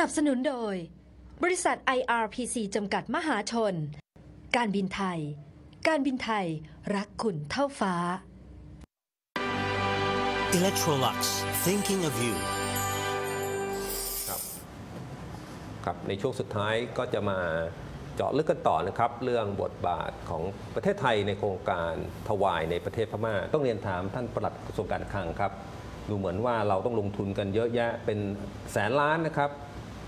นับสนุนโดย บริษัท IRPC จำกัดมหาชน การบินไทย การบินไทยรักคุณเท่าฟ้า Electrolux, thinking of you. ครับครับในช่วงสุดท้ายก็จะมาเจาะลึกกันต่อนะครับ เรื่องบทบาทของประเทศไทยในโครงการถวายในประเทศพม่า ต้องเรียนถามท่านปลัดกระทรวงการคลังครับ ดูเหมือนว่าเราต้องลงทุนกันเยอะแยะเป็นแสนล้านนะครับ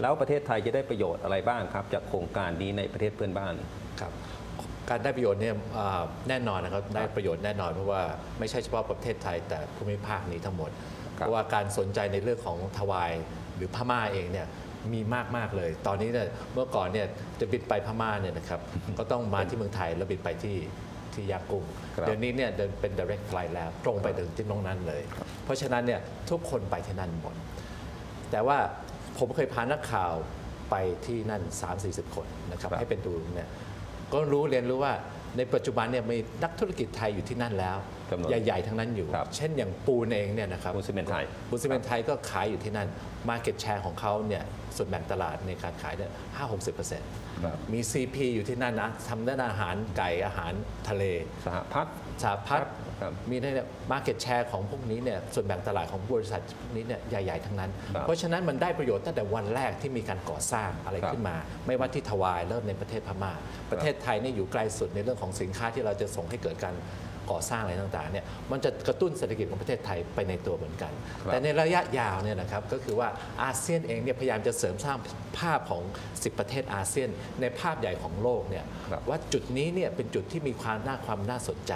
แล้วประเทศไทยจะได้ประโยชน์อะไรบ้างครับ จากโครงการนี้ในประเทศเพื่อนบ้านครับการได้ประโยชน์เนี่ยอ่าแน่นอนนะครับได้ประโยชน์แน่นอนเพราะว่าไม่ใช่เฉพาะประเทศไทยแต่ภูมิภาคนี้ทั้งหมดครับเพราะว่าการสนใจในเรื่องของทวายหรือพม่าเองเนี่ยมีมากมากๆเลย ตอนนี้เนี่ยเมื่อก่อนเนี่ยจะบินไปพม่าเนี่ยนะครับก็ต้องมาที่เมืองไทยแล้วบินไปที่ที่ยากุ้งครับเดี๋ยวนี้เนี่ยเดินเป็น direct flight แล้วตรงไปถึงที่ตรงนั้นเลย เพราะฉะนั้นเนี่ยทุกคนไปที่นั่นหมด แต่ว่า ผมเคยพานักข่าวไปที่นั่น 3-40 คนนะครับครับให้เป็นดูเนี่ยก็รู้เรียนรู้ว่าในปัจจุบันเนี่ยมีนักธุรกิจไทยอยู่ที่นั่นแล้วจำนวนใหญ่ๆ ทั้งนั้นอยู่ครับเช่นอย่างปูนเองเนี่ยนะครับปูนซีเมนต์ไทยปูนซีเมนต์ไทยก็ขายอยู่ที่นั่น Market Share ของเขาเนี่ยส่วนแบ่งตลาดในการขายเนี่ยห้าหกสิบเปอร์เซ็นต์ครับ มี CP อยู่ที่นั่นนะทำด้านอาหารไก่อาหารทะเลสหพัฒน์สาพัฒน์ครับมีได้เนี่ยมาร์เก็ตแชร์ของพวกนี้เนี่ยส่วนแบ่งตลาดของบริษัทพวกนี้เนี่ยใหญ่ ๆ ทั้งนั้น ครับเพราะฉะนั้นมันได้ประโยชน์ตั้งแต่วันแรกที่มีการก่อสร้างอะไรครับขึ้นมา ไม่ว่าที่ทวายเริ่มในประเทศพม่า ประเทศไทยเนี่ยอยู่ไกลสุดในเรื่องของสินค้าที่เราจะส่งให้เกิดการ ก่อสร้างอะไรต่างๆเนี่ยมันจะกระตุ้นเศรษฐกิจของประเทศไทยไปในตัวเหมือนกันครับแต่ในระยะยาวเนี่ยนะครับก็คือว่าอาเซียนเองเนี่ยพยายามจะเสริมสร้างภาพของ 10 ประเทศอาเซียน ในภาพใหญ่ของโลกเนี่ยครับว่าจุดนี้เนี่ยเป็นจุดที่มีความน่าความน่าสนใจ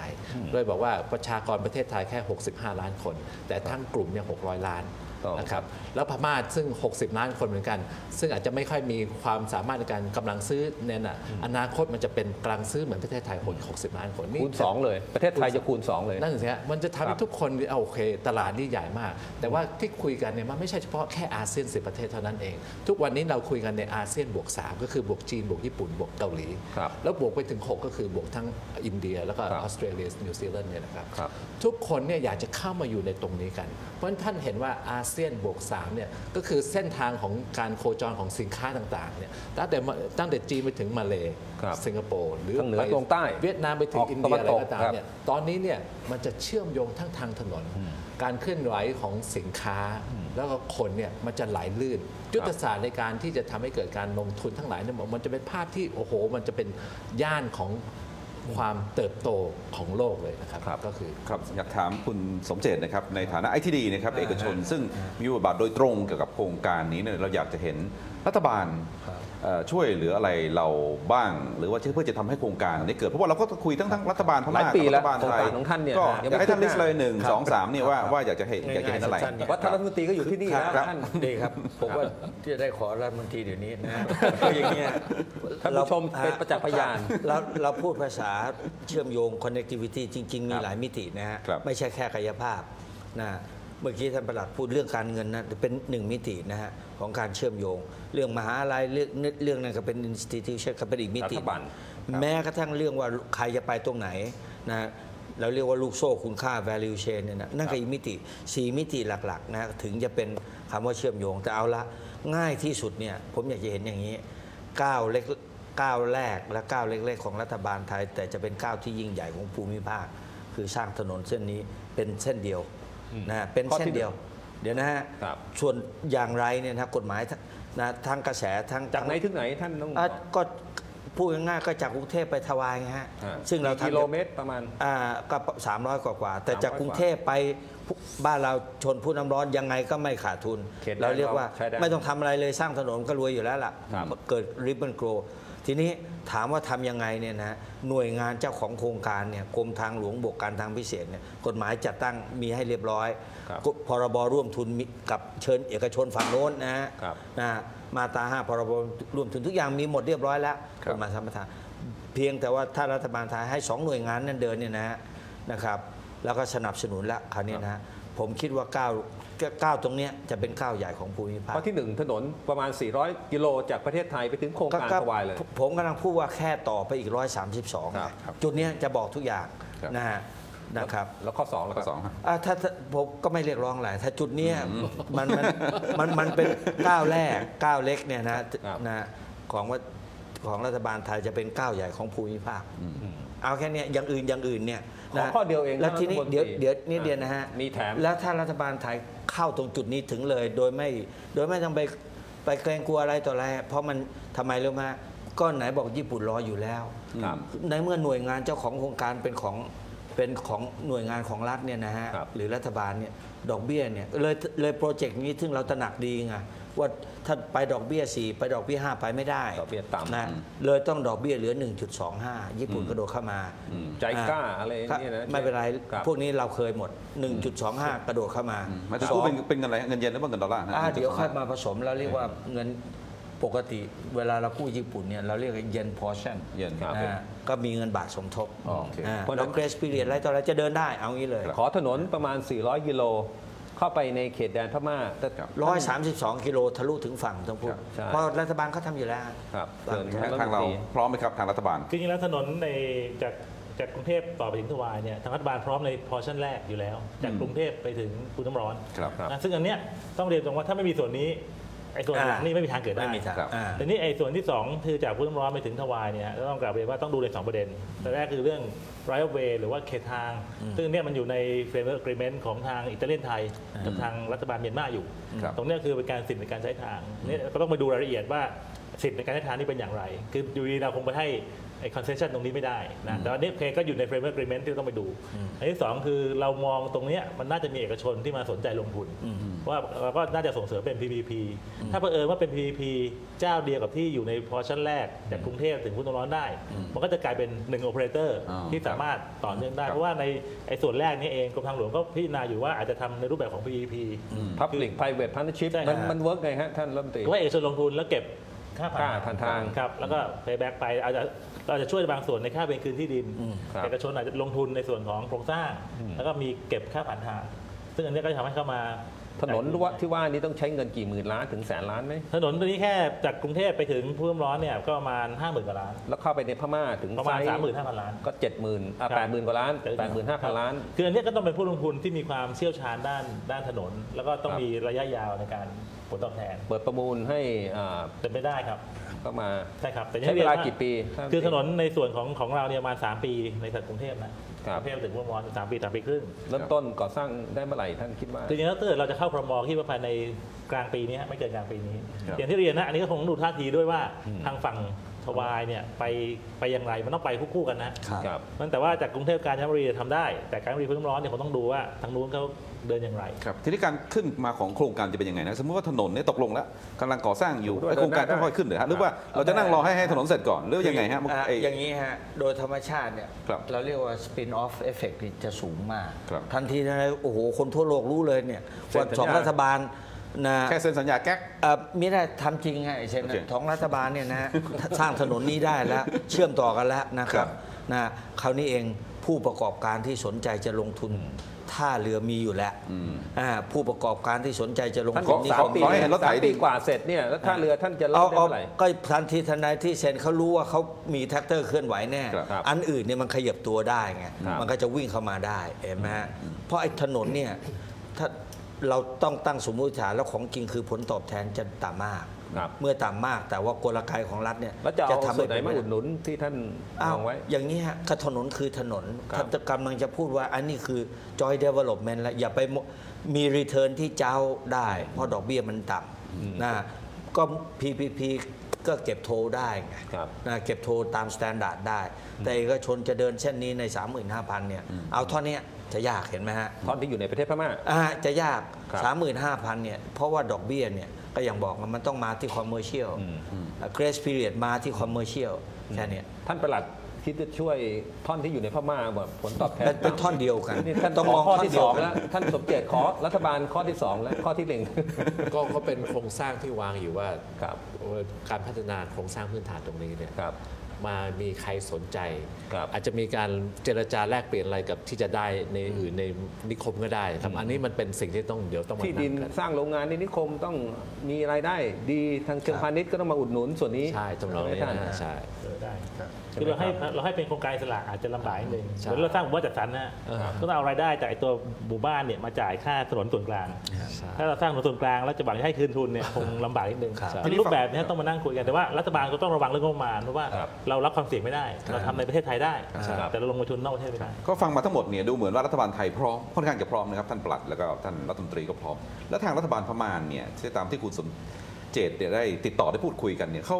โดยบอกว่าประชากรประเทศไทยแค่ 65 ล้านคน แต่ทั้งกลุ่มเนี่ย600 ล้าน ต้องนะครับแล้วพม่าซึ่ง 60 ล้านคนเหมือนกัน ซึ่งอาจจะไม่ค่อยมีความสามารถในการกำลังซื้อเนี่ยนะอนาคตมันจะเป็นกำลังซื้อเหมือนประเทศไทยคน60 ล้านคนนี่คูณ2 เลย ประเทศไทยจะคูณ 2 เลยนั่นสิฮะมันจะทำครัให้บทุกคนเอาโอเค ตลาดนี่ใหญ่มาก แต่ว่าที่คุยกันเนี่ยมันไม่ใช่เฉพาะแค่อาเซียนสิประเทศเท่านั้นเอง ทุกวันนี้เราคุยกันในอาเซียนบวก 3 ก็คือบวกจีนบวกญี่ปุ่นบวกเกาหลีครับแล้วบวกไปถึง 6 ก็คือบวกทั้งอินเดีย แล้วก็ครับออสเตรเลียนิวซีแลนด์เนี่ยนะครับครับทุกคนเนี่ยอยากจะเข้ามาอยู่ในตรงนี้กัน เพราะฉะนั้นท่านเห็นว่าอาเซียนบวก3เนี่ยก็คือเส้นทางของการโคจรของสินค้าต่างๆเนี่ยตั้งแต่มาตั้งแต่จีนไปถึงมาเลครับสิงคโปร์หรือทางเหนือไปตรงใต้เวียดนามไปถึองอกอินตะเดีวัยนอะไรตกก็ตามครับเนี่ยตอนนี้เนี่ยมันจะเชื่อมโยงทั้งทางถนน การเคลื่อนไหวของสินค้า แล้วก็คนเนี่ยมันจะไหลลื่นยุทธศาสตร์ในการที่จะทำให้เกิดการลงทุนทั้งหลายเนี่ยมันจะเป็นภาพที่โอ้โห มันจะเป็นย่านของ ความเติบโตของโลกเลยนะครับครับก็คือครับอยากถามคุณสมเจตนะครับในฐานะไอทีดีนะครับเอกชน ซึ่งมีบทบาทโดยตรงเกี่ยวกับโครงการนี้เนี่ยเราอยากจะเห็น รัฐบาลเอ่อช่วยเหลืออะไรเราบ้าง หรือว่าเพื่อจะทำให้โครงการนี้เกิดเพราะว่าเราก็คุยทั้งทั้งรัฐบาลพหลายม่าปีกับแล้รัวฐบาลไทยโครงการของท่านเนี่ยก็ยังอยากให้ท่านไม่ลิสต์เลยหนึ่งครับสองสามเนี่ยว่าครับว่าอยากจะเห็นอยากจะเห็นอะไรสั้นๆวัฒนรัฐมนตรีก็อยู่ที่นี่แล้วครับท่านดีครับผมว่าจะได้ขอรัฐมนตรีเดี๋ยวนี้นะคืออย่างเงี้ยท่านผู้ชมเป็นประจักษ์พยานเราเราพูดภาษาเชื่อมโยง connectivity จริง ๆ มีหลายมิตินะฮะครับไม่ใช่แค่กายภาพนะ เมื่อกี้ท่านประหลัดพูดเรื่องการเงินนะเป็นหนึ่งมิตินะฮะของการเชื่อมโยง เรื่องมหาลัยเรื่องเรื่องนั้นก็เป็น institution ก็เป็นอีกมิติรัฐบาลครับแม้กระทั่งเรื่องว่าใครจะไปตรงไหนนะเราเรียกว่าลูกโซ่คุณค่า value chain เนี่ยนะนั่นก็อีกมิติสี่มิติหลักๆนะถึงจะเป็นคำว่าเชื่อมโยง แต่เอาละง่ายที่สุดเนี่ยผมอยากจะเห็นอย่างนี้ก้าวเล็กก้าวแรกและก้าวเล็ก ๆ ของรัฐบาลไทย แต่จะเป็นก้าวที่ยิ่งใหญ่ของภูมิภาค คือสร้างถนนเส้นนี้เป็นเส้นเดียว นะฮะเป็นข้อที่เส้นเดียว เดี๋ยวนะฮะครับส่วนอย่างไรเนี่ยนะกฎหมายทั้งนะทั้งกระแสทั้งจากไหนถึงไหนท่านต้องอะก็พูดง่ายๆก็จากกรุงเทพไปทวายไงฮะอ่าซึ่งเรากี่ทำ กิโลเมตรประมาณ อ่าก็สามร้อยกว่าๆแต่300จากกรุงเทพไปบ้านเราชนผู้น้ำร้อนยังไงก็ไม่ขาดทุนเขตแดนเราเรียกว่าใช้ได้ไม่ต้องทำอะไรเลยสร้างถนนก็รวยอยู่แล้วล่ะ ครับ เกิดริบเบิลโกร ทีนี้ถามว่าทำยังไงเนี่ยนะหน่วยงานเจ้าของโครงการเนี่ยกรมทางหลวงบวกการทางพิเศษเนี่ยกฎหมายจัดตั้งมีให้เรียบร้อยครับกฎพรบร่วมทุนมีกับเชิญเอกชนฝั่งโน้นนะฮะครับนะมาตราห้าพรบร่วมทุนทุกอย่างมีหมดเรียบร้อยแล้วครับกฎหมายสัมปทานเพียงแต่ว่าถ้ารัฐบาลไทยให้สองหน่วยงานนั้นเดินเนี่ยนะฮะนะครับแล้วก็สนับสนุนละคราวนี้นะฮะ ผมคิดว่าก้าวก้าวตรงเนี้ยจะเป็นก้าวใหญ่ของภูมิภาคข้อที่หนึ่งถนนประมาณ 400 กิโลจากประเทศไทยไปถึงโครงการถวายเลย ผมกำลังพูดว่าแค่ต่อไปอีก 132ครับจุดเนี้ยจะบอกทุกอย่างครับนะฮะนะครับแล้วข้อสองแล้วข้อคสรัอบงฮะอะถ้าถ้าผมก็ไม่เรียกร้องอะไรถ้าจุดเนี้ยมันมันมันมันเป็นก้าวแรกก้าวเล็กเนี่ยนะครับนะของว่าของรัฐบาลไทยจะเป็นก้าวใหญ่ของภูมิภาคเอาแค่เนี้ยอย่างอื่นอย่างอื่นเนี่ย ขอนะข้อเดียวเองแล้วทีนี้ท่านรัฐมนตรีเดี๋ยวเดี๋ยวนิดเดียวนะฮะมีแถมแล้วถ้ารัฐบาลไทยเข้าตรงจุดนี้ถึงเลย โดยไม่โดยไม่ต้องไปไปเกรงกลัวอะไรต่ออะไร เพราะมันทำไมรู้ไหมก็ไหนบอกญี่ปุ่นรออยู่แล้วครับในเมื่อหน่วยงานเจ้าของโครงการเป็นของเป็นของหน่วยงานของรัฐเนี่ยนะฮะครับหรือรัฐบาลเนี่ยดอกเบี้ยเนี่ยเลยเลยโปรเจกต์นี้ซึ่งเราตระหนักดีไง ว่าถ้าไปดอกเบี้ย 4 ไปดอกเบี้ย 5 ไปไม่ได้ดอกเบี้ยต่ำนะเลยต้องดอกเบี้ยเหลือ 1.25 ญี่ปุ่นกระโดดเข้ามา ใจกล้าอะไรเนี่ยนะไม่เป็นไรครับพวกนี้เราเคยหมด 1.25 กระโดดเข้ามาหมายถึงกู้เป็นเป็นเงินอะไรฮะเงินเยนหรือว่าเงินดอลลาร์นะอ่าเดี๋ยวค่อยมาผสมแล้วเรียกว่าเงินปกติเวลาเรากู้ญี่ปุ่นเนี่ยเราเรียกเยนพอชั่นเยนครับอ่าก็มีเงินบาทสมทบอ๋อโอเคอ่าเพราะฉะนั้แล้วนเกรสปีเรียดอะไรต่ออะไรจะเดินได้เอางี้เลย ขอถนนประมาณ 400กิโล เข้าไปในเขตแดนพม่าแต่ครับร้อยสามสิบสองกิโลทะลุถึงฝั่งต้องพูดครับใช่เพราะรัฐบาลเขาทำอยู่แล้วครับบางเชิญทางเราพร้อมไหมครับทางรัฐบาลจริงๆแล้วถนนในจากจากกรุงเทพต่อไปถึงทวายเนี่ยทางรัฐบาลพร้อมในพอร์ชั่นแรกอยู่แล้ว จากกรุงเทพไปถึงภูน้ำร้อนครับครับ นะซึ่งอันเนี้ยต้องเรียนตรงว่าถ้าไม่มีส่วนนี้ ไอ้ส่วนหลังอ่านี่ไม่มีทางเกิดได้ไม่มีทางครับอ่าแต่นี่ไอ้ส่วนที่สองคือจากภูน้ำร้อนไปถึงทวายเนี่ยก็ต้องกลับเรียนว่าต้องดูในสองประเด็นแต่แรกคือเรื่อง right of way หรือว่าเขตทาง ซึ่งเนี่ยมันอยู่ใน framework agreement ของทางอิตาเลียนไทย กับทางรัฐบาลเมียนมาอยู่ครับตรงเนี้ยคือเป็นการสิทธิ์ในการใช้ทางเนี่ยก็ต้องไปดูรายละเอียดว่าสิทธิ์ในการใช้ทางนี่เป็นอย่างไร คืออยู่ดีเราคงไปให้ ไอ้ concession ตรงนี้ไม่ได้นะแต่อันนี้โอเคก็อยู่ใน framework agreement ที่เราต้องไปดู อันที่สองคือเรามองตรงเนี้ยมันน่าจะมีเอกชนที่มาสนใจลงทุน ว่าเราก็น่าจะส่งเสริมเป็น PPP ถ้าเผอิญว่าเป็น PPP เจ้าเดียวกับที่อยู่ในพอชั่นแรก จากกรุงเทพถึงพุทธร้อนได้ มันก็จะกลายเป็นหนึ่งโอเปอเรเตอร์อ๋อที่สามารถต่อเนื่องได้ครับเพราะว่าในไอ้ส่วนแรกนี้เองกรมทางหลวงก็พิจารณาอยู่ว่าอาจจะทำในรูปแบบของ PPP Public Private Partnership ใช่มันฮะมันเวิร์กไงฮะท่านรัฐมนตรีว่าเอกชนลงทุนแล้วเก็บ ค่าค่าผ่านทาง ครับแล้วก็ payback ไปอาจจะเราจะช่วยบางส่วนในค่าเป็นคืนที่ดินครับ เอกชนอาจจะลงทุนในส่วนของโครงสร้าง แล้วก็มีเก็บค่าผ่านทาง ซึ่งอันนี้ก็จะทำให้เข้ามา ถนนว่าที่ว่านี้ต้องใช้เงินกี่หมื่นล้านถึงแสนล้านไหม ถนนตัวนี้แค่จากกรุงเทพไปถึงพุ่มร้อนเนี่ยก็ประมาณ 5 0,000กว่าล้าน แล้วเข้าไปในพม่าถึงประมาณ ไซต์35,000 ล้าน ก็เจ็ดหมื่นอะครับแปดหมื่นกว่าล้านแปดหมื่นห้าพันล้าน คืออันเนี้ยก็ต้องเป็นผู้ลงทุนที่มีความเชี่ยวชาญด้านด้านถนน แล้วก็ต้องครับ มีระยะยาวในการ ผลตอบแทน เปิดประมูลให้อ่าเป็นไปได้ครับเข้ามา ใช่ครับแต่ใช้เวลาอย่งที่รียนกี่ปีท่าคือถนนในส่วนของของเราเนี่ยประมาณ 3 ปีในกรุงเทพนะครักบรุงเทพถึงพุ่มร้อนสามปีสามปีครึ่งเริ่มต้นก่อสร้างได้เมื่อไหร่ท่านคิดว่าจริงๆแล้วถ้าเกิดเราจะเข้าพรมที่ว่าภายในกลางปีนี้ฮะไม่เกินกลางปีนี้ ครับอย่างที่เรียนนะอันนี้ก็คงต้องดูท่าทีด้วยว่าทางฝั่ง ทวายเนี่ยไปไปอย่างไรมันต้องไปคู่ๆกันนะครับมันแต่ว่าจากกรุงเทพการจนบุรีทำได้ แต่การจนบุรีพื้นร้อนเนี่ยคงต้องดูว่าทางนู้นเขาเดินอย่างไรครับทีนี้การขึ้นมาของโครงการจะเป็นยังไงนะสมมติว่าถนนเนี่ยตกลงแล้วกำลังก่อสร้างอยู่ด้วยไอ้โครงการเดินหน้าค่อยๆขึ้นเหรอฮะหรือว่าครับเราจะนั่งรอให้ให้ถนนเสร็จก่อนหรือยังไงฮะอะไอ้อย่างนี้ฮะโดยธรรมชาติเนี่ยครับเราเรียกว่า spin off effect นี่จะสูงมากครับทันทีนะโอ้โหคนทั่วโลกรู้เลยเนี่ยเซ็นว่าสัญญาสองรัฐบาล นะแค่เซ็นสัญญาแก๊กเอ่อไม่ได้ทำจริงฮะไอ้เช่นโอเคท้องรัฐบาลเนี่ยนะฮะสร้างถนนนี้ได้แล้วเชื่อมต่อกันแล้วนะคครัรับบนะคราวนี้เองผู้ประกอบการที่สนใจจะลงทุนท่าเรือมีอยู่แล้วอ่าผู้ประกอบการที่สนใจจะลงท่านทุบอนกนี่สามเขาปีขอให้เห็นรถไถสามดิปีกว่าเสร็จเนี่ยแล้วท่าเรือท่านจะเริ่เอามได้เอาเมื่อไหร่ก็ทันทีทันใดที่เซ็นเขารู้ว่าเขามีแท็กเตอร์เคลื่อนไหวแน่ครับอันอื่นเนี่ยมันขยับตัวได้ไงครับมันก็จะวิ่งเข้ามาได้เห็นไหมฮะเพราะไอ้ถนนเนี่ยถ้า เราต้องตั้งสมมติฐานแล้วของจริงคือผลตอบแทนจะต่ำมาก ครับเมื่อต่ำมากแต่ว่ากลไกของรัฐเนี่ยแล้วจะเอาส่วนไหนเป็มาปอุดหนุนที่ท่านอ้าววางไว้ อย่างนี้ฮะก็ถนนคือถนนครับ ท่านกำลังจะพูดว่าอันนี้คือ joy development แล้วอย่าไปโมมี return ที่เจ้าได้ เพราะดอกเบี้ยมันต่ำนะก็ PPP ก็เก็บโทรได้ไง ครับ นะเก็บโทรตามสแตนดาร์ดได้ แต่เอกชนจะเดินเส้นนี้ใน 35,000เนี่ยเอาเท่านี้ จะยากเห็นไหมฮะท่อนที่อยู่ในประเทศพม่าอ่าจะยากครับ35,000เนี่ยเพราะว่าดอกเบี้ยเนี่ยก็อย่างบอกว่ามันต้องมาที่คอมเมอร์เชียลเกรสพีเรียดมาที่คอมเมอร์เชียลแค่เนี้ยท่านประหลัดคิดจะช่วยท่อนที่อยู่ในพม่าแบบผลตอบแทนเป็นเป็นท่อนเดียวกันนี่ท่านต้องขมอองข้อท่อนที่เดีสยวองกันแล้วท่านสมเจตขอรัฐบาลข้อที่สองแล้วข้อที่หนึ่งก็ก็เป็นโครงสร้างที่วางอยู่ว่าครับการพัฒนาโครงสร้างพื้นฐานตรงนี้เนี่ยครับ มามีใครสนใจ ครับอาจจะมีการเจรจาแลกเปลี่ยนอะไรกับที่จะได้ในอื่นในนิคมก็ได้ครับอันนี้มันเป็นสิ่งที่ต้องเดี๋ยวต้องมาที่ดินนั่งกันสร้างโรงงานในนิคมต้องมีรายได้ ดีทางเชิงพาณิชย์ก็ต้องมาอุดหนุนส่วนนี้ใช่จำลองนี้ใช่ไหมท่านนะใช่ เออได้คือเราให้เราให้เป็นโครงการอิสระอาจจะลำบากนิดนึงใช่ เหมือนเราสร้างหมู่บ้านจัดสรรนะฮะก็ต้องเอารายได้จากไอ้ตัวหมู่บ้านเนี่ยมาจ่ายค่าถนนส่วนกลางถ้าเราสร้างถนนส่วนกลางแล้วจะหวังให้คืนทุนเนี่ยคงลำบากนิดนึงครับ ทีนี้รูปแบบเนี้ต้องมานั่งคุยกันแต่ว่ารัฐบาลก็ต้องระวังเรื่องงบประมาณเพราะว่า ครับ เรารับความเสี่ยงไม่ได้ เราทำในประเทศไทยได้ครับ แต่เราลงทุนนอกประเทศไม่ได้ ก็ฟังมาทั้งหมดเนี่ยดูเหมือนว่ารัฐบาลไทยพร้อมค่อนข้างจะพร้อมนะครับท่านปลัดแล้วก็ท่านรัฐมนตรีก็พร้อม แล้วทางรัฐบาลพม่าเนี่ยที่ตามที่คุณสมเจตเนี่ยได้ติดต่อได้พูดคุยกันเนี่ยเขา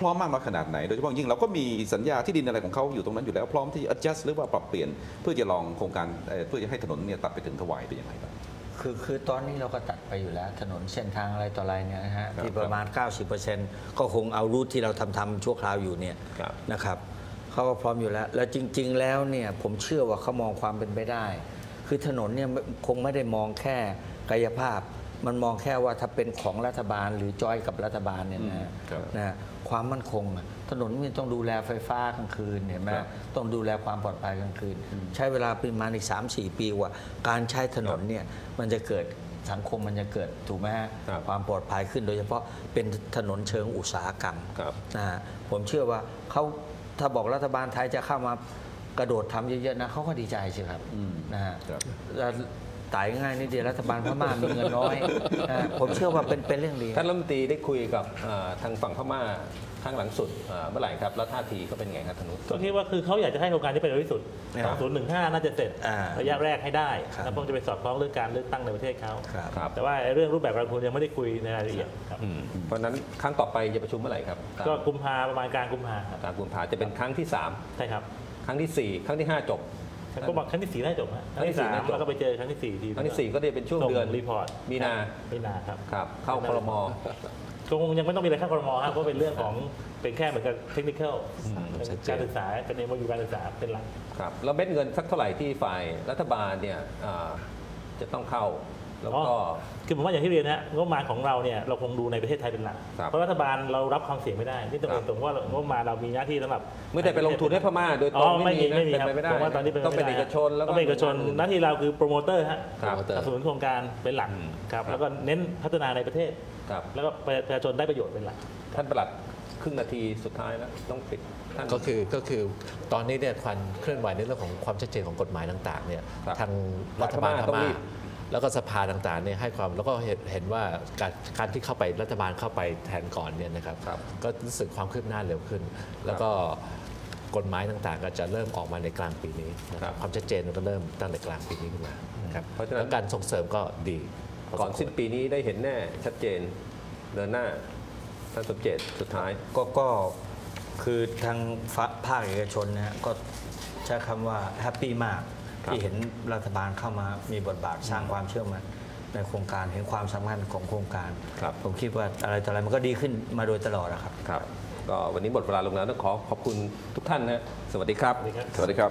พร้อมมากน้อยขนาดไหน โดยเฉพาะยิ่งเราก็มีสัญญาที่ดินอะไรของเขาอยู่ตรงนั้นอยู่แล้วพร้อมที่จะ adjust หรือว่าปรับเปลี่ยน เพื่อจะลองโครงการเอ่อเพื่อจะให้ถนนเนี่ยตัดไปถึงถวายเป็นยังไงบ้าง คือคือตอนนี้เราก็ตัดไปอยู่แล้วถนนเส้นทางอะไรต่ออะไรเนี่ยนะฮะครับที่ประมาณ 90%ก็คงเอารูทที่เราทำทำชั่วคราวอยู่เนี่ยครับ นะครับเขาก็พร้อมอยู่แล้ว แล้วจริง ๆ แล้วเนี่ยผมเชื่อว่าเขามองความเป็นไปได้ คือถนนเนี่ยคงไม่ได้มองแค่กายภาพ มันมองแค่ว่าถ้าเป็นของรัฐบาลหรือจอยกับรัฐบาลเนี่ยนะฮะครับนะฮะความมั่นคงอะถนนมันต้องดูแลไฟฟ้ากลางคืนเห็นไหมครับต้องดูแลความปลอดภัยกลางคืน ใช้เวลาประมาณอีก 3 4 ปีกว่า การใช้ถนนเนี่ยมันจะเกิดสังคมมันจะเกิดถูกไหมฮะครับความปลอดภัยขึ้นโดยเฉพาะเป็นถนนเชิงอุตสาหกรรมครับนะฮะผมเชื่อว่าเขาถ้าบอกรัฐบาลไทยจะเข้ามากระโดดทำเยอะๆนะเขาก็ดีใจสิครับนะฮะครับแล้ว ตายง่ายนิดเดียวรัฐบาลพม่ามีเงินน้อยนะฮะผมเชื่อว่าเป็นเป็นเรื่องดี ท่านรัฐมนตรีได้คุยกับอ่าทางฝั่งพม่าครั้งหลังสุดอ่าเมื่อไหร่ครับ แล้วท่าทีก็เป็นไงครับทางนู้นก็คิดว่าคือเขาอยากจะให้โครงการนี้ไปเร็วที่สุด ครับ2015 น่าจะเสร็จอ่าระยะแรกให้ได้ ครับ แล้วคงจะไปสอดคล้องเรื่องการเลือกตั้งในประเทศเขาครับ ครับแต่ว่าไอ้เรื่องรูปแบบการลงทุนยังไม่ได้คุยในรายละเอียดครับอืมเพราะฉะนั้นครั้งต่อไปจะประชุมเมื่อไหร่ครับก็กุมภาประมาณกลางกุมภาครับตามกุมภาจะเป็นครั้งที่ใช่ครับ3ครั้งทีสี่4ครั้งที่5จบ ก็บอกครั้งที่สี่ได้จบฮะครั้งที่ครั้สางที่สี่มน่าจบแล้วก็ไปเจอครั้งที่สี่ทีครั้งที่4ก็จะเป็นช่วงส่เดือนรีพอร์ตมีนามีนาครับครับเข้าครมก็คงยังไม่ต้องมีอะไรข้างครมครับเพราะเป็นเรื่องของเป็นแค่เหมือนกับเทคนิคชัดเจนการศึกษาเป็นเองว่าอยู่การศึกษาเป็นหลักครับแล้วเม็ดเงินสักเท่าไหร่ที่ฝ่ายรัฐบาลเนี่ยอ่าจะต้องเข้า แล้วก็อ๋อคือผมว่าอย่างที่เรียนนะฮะงบประมาณของเราเนี่ยเราคงดูในประเทศไทยเป็นหลักครับเพราะรัฐบาลเรารับความเสี่ยงไม่ได้ที่ต้องครับตรงว่างบประมาณเรามีหน้าที่สำหรับไม่ได้ไปลงทุนให้พม่าโดยตอ๋รองไม่มีนะไม่มีเป็นครับไปไม่ได้ผมว่าตอนนี้เป็นต้องเป็นไม่เอได้กชนแล้วก็ต้องเป็นเอกชนหน้าที่เราคือโปรโมเตอร์ฮะครับสนับสนุนโครงการเป็นหลักอืมครับครับแล้วก็เน้นพัฒนาในประเทศครับแล้วก็ประชาชนได้ประโยชน์เป็นหลักท่านประหลัดครึ่งนาทีสุดท้ายแล้วต้องปิดท่านก็คือก็คือตอนนี้เนี่ยความเคลื่อนไหวในเรื่องของความชัดเจนของกฎหมายต่างๆเนี่ยครับทางรัฐบาลพต้องรีม่าบ แล้วก็สภาต่างๆเนี่ยให้ความแล้วก็เห็นเห็นว่าการการที่เข้าไปรัฐบาลเข้าไปแทนก่อนเนี่ยนะครับครับก็รู้สึกความคืบหน้าเร็วขึ้น แล้วก็กฎหมายต่างๆ ก็จะเริ่มออกมาในกลางปีนี้นะคครัรับบความชัดเจนมันก็เริ่มตั้งแต่กลางปีนี้ขึ้นมาครับเพราะฉะนั้นแล้วการส่งเสริมก็ดีพก่อนสมควรสิ้นปีนี้ได้เห็นแน่ชัดเจนเดินหน้าท่านสมเจตสุดท้ายก็ก็คือทางฝภาคเอกชนนะฮะก็ใช้คำว่าแฮปปี้มากครับ ที่เห็นรัฐบาลเข้ามามีบทบาทสร้างความเชื่อมั่นในโครงการเห็นความสำคัญของโครงการครับผมคิดว่าอะไรต่ออะไรมันก็ดีขึ้นมาโดยตลอดนะครับครับ ก็วันนี้หมดเวลาลงแล้วต้องขอขอบคุณทุกท่านนะสวัสดีครับ สวัสดีครับ